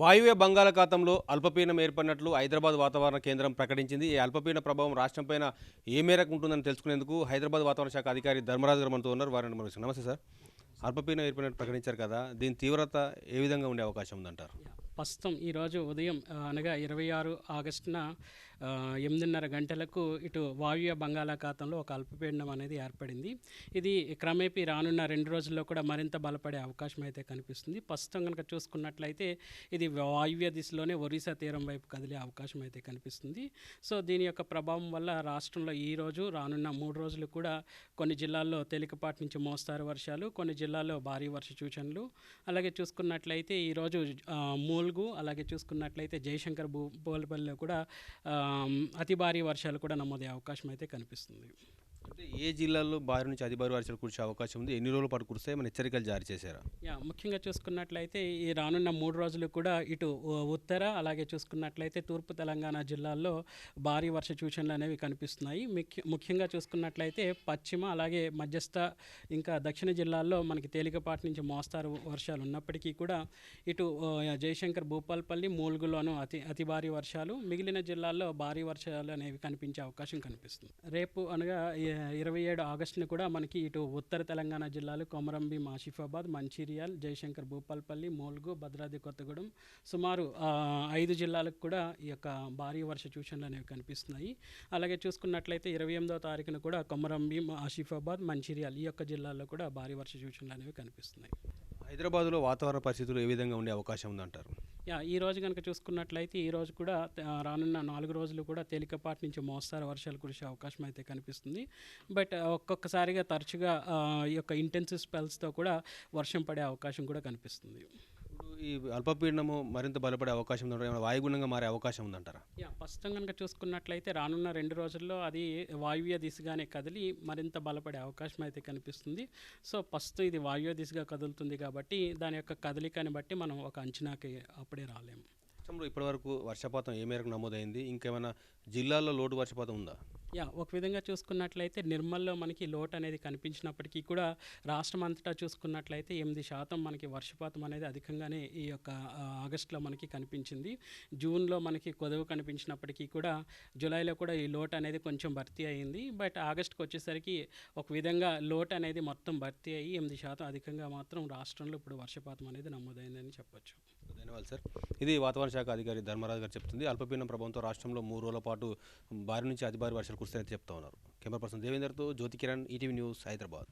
వాయువ్య బంగాళాఖాతంలో అల్పపీడనం ఏర్పడినట్లు హైదరాబాద్ వాతావరణ కేంద్రం ప్రకటించింది. ఈ అల్పపీడన ప్రభావం రాష్ట్రంపైన ఏ మేరకు ఉంటుందని తెలుసుకునేందుకు హైదరాబాద్ వాతావరణ శాఖ అధికారి ధర్మరాజు గారు మనతో ఉన్నారు. వారిని మనం నమస్తే సార్. అల్పపీడనం ఏర్పడినట్టు ప్రకటించారు కదా దీని తీవ్రత ఏ విధంగా ఉండే అవకాశం ఉందంటారు? ప్రస్తుతం ఈరోజు ఉదయం అనగా ఇరవై ఆరు ఆగస్టున ఎనిమిదిన్నర గంటలకు ఇటు వాయువ్య బంగాళాఖాతంలో ఒక అల్పపీడనం అనేది ఏర్పడింది. ఇది క్రమేపీ రానున్న రెండు రోజుల్లో కూడా మరింత బలపడే అవకాశం అయితే కనిపిస్తుంది. ప్రస్తుతం కనుక చూసుకున్నట్లయితే ఇది వాయువ్య దిశలోనే ఒరిస్సా తీరం వైపు కదిలే అవకాశం అయితే కనిపిస్తుంది. సో దీని యొక్క ప్రభావం వల్ల రాష్ట్రంలో ఈ రోజు రానున్న మూడు రోజులు కూడా కొన్ని జిల్లాల్లో తేలికపాటి నుంచి మోస్తారు వర్షాలు కొన్ని జిల్లాల్లో భారీ వర్ష సూచనలు. అలాగే చూసుకున్నట్లయితే ఈరోజు మూల్ నాలుగు అలాగే చూసుకున్నట్లయితే జయశంకర్ భూ బోల్పల్లిలో కూడా అతి భారీ వర్షాలు కూడా నమోదయ్యే అవకాశం అయితే కనిపిస్తుంది. అంటే ఏ జిల్లాల్లో భారీ నుంచి అతి భారీ వర్షాలు కురిసే అవకాశం ఉంది? ఎన్ని రోజుల పాటు కురిస్తే మన హెచ్చరికలు జారీ చేశారా? యా ముఖ్యంగా చూసుకున్నట్లయితే ఈ రానున్న మూడు రోజులు కూడా ఇటు ఉత్తర అలాగే చూసుకున్నట్లయితే తూర్పు తెలంగాణ జిల్లాల్లో భారీ వర్ష సూచనలు అనేవి కనిపిస్తున్నాయి. ముఖ్యంగా చూసుకున్నట్లయితే పశ్చిమ అలాగే మధ్యస్థ ఇంకా దక్షిణ జిల్లాల్లో మనకి తేలికపాటి నుంచి మోస్తారు వర్షాలు ఉన్నప్పటికీ కూడా ఇటు జయశంకర్ భూపాల్పల్లి మూల్గులోనూ అతి అతి భారీ వర్షాలు. మిగిలిన జిల్లాల్లో భారీ వర్షాలు అనేవి కనిపించే అవకాశం కనిపిస్తుంది. రేపు అనగా ఇరవై ఏడు ఆగస్టును కూడా మనకి ఇటు ఉత్తర తెలంగాణ జిల్లాలు కొమరంభీం ఆసిఫాబాద్ మంచిర్యాల్ జయశంకర్ భూపాల్పల్లి మోల్గు భద్రాద్రి కొత్తగూడెం సుమారు ఐదు జిల్లాలకు కూడా ఈ యొక్క భారీ వర్ష సూచనలు అనేవి కనిపిస్తున్నాయి. అలాగే చూసుకున్నట్లయితే ఇరవై ఎనిమిదో తారీఖున కూడా కొమరంభీం ఆసిఫాబాద్ మంచిర్యాల్ ఈ యొక్క జిల్లాల్లో కూడా భారీ వర్ష సూచనలు అనేవి కనిపిస్తున్నాయి. హైదరాబాద్లో వాతావరణ పరిస్థితులు ఏ విధంగా ఉండే అవకాశం ఉందంటారు? యా ఈ రోజు కనుక చూసుకున్నట్లయితే ఈ రోజు కూడా రానున్న నాలుగు రోజులు కూడా తేలికపాటి నుంచి మోస్తారు వర్షాలు కురిసే అవకాశం అయితే కనిపిస్తుంది. బట్ ఒక్కొక్కసారిగా తరచుగా ఈ యొక్క ఇంటెన్సివ్ స్పెల్స్తో కూడా వర్షం పడే అవకాశం కూడా కనిపిస్తుంది. ఈ అల్పపీడనము మరింత బలపడే అవకాశం ఉందంటారా? వాయుగుణంగా మారే అవకాశం ఉందంటారా? యా ప్రస్తుతం కనుక చూసుకున్నట్లయితే రానున్న రెండు రోజుల్లో అది వాయువ్య దిశగానే కదిలి మరింత బలపడే అవకాశం అయితే కనిపిస్తుంది. సో ప్రస్తుతం ఇది వాయువ్య దిశగా కదులుతుంది కాబట్టి దాని యొక్క కదలికని బట్టి మనం ఒక అంచనాకి అప్పుడే రాలేము. రాష్ట్రంలో ఇప్పటివరకు వర్షపాతం ఏ మేరకు నమోదైంది? ఇంకేమైనా జిల్లాల్లో లోటు వర్షపాతం ఉందా? యా ఒక విధంగా చూసుకున్నట్లయితే నిర్మల్లో మనకి లోటు అనేది కనిపించినప్పటికీ కూడా రాష్ట్రం అంతటా చూసుకున్నట్లయితే ఎనిమిది శాతం మనకి వర్షపాతం అనేది అధికంగానే ఈ యొక్క ఆగస్టులో మనకి కనిపించింది. జూన్లో మనకి కొదవ కనిపించినప్పటికీ కూడా జూలైలో కూడా ఈ లోటు అనేది కొంచెం భర్తీ అయింది. బట్ ఆగస్టుకి వచ్చేసరికి ఒక విధంగా లోటు అనేది మొత్తం భర్తీ అయ్యి ఎనిమిది శాతం అధికంగా మాత్రం రాష్ట్రంలో ఇప్పుడు వర్షపాతం అనేది నమోదైందని చెప్పొచ్చు. ధన్యవాదాలు సార్. ఇది వాతావరణ శాఖ అధికారి ధర్మరాజు గారు చెప్తుంది. అల్పపీడనం ప్రభావంతో రాష్ట్రంలో మూడు రోజుల పాటు భారీ నుంచి అతి భారీ వర్షాలు కురుస్తాయని చెప్తా ఉన్నారు. కెమెరా పర్సన్ దేవేందర్తో జ్యోతి కిరణ్ ఈటీవీ న్యూస్ హైదరాబాద్.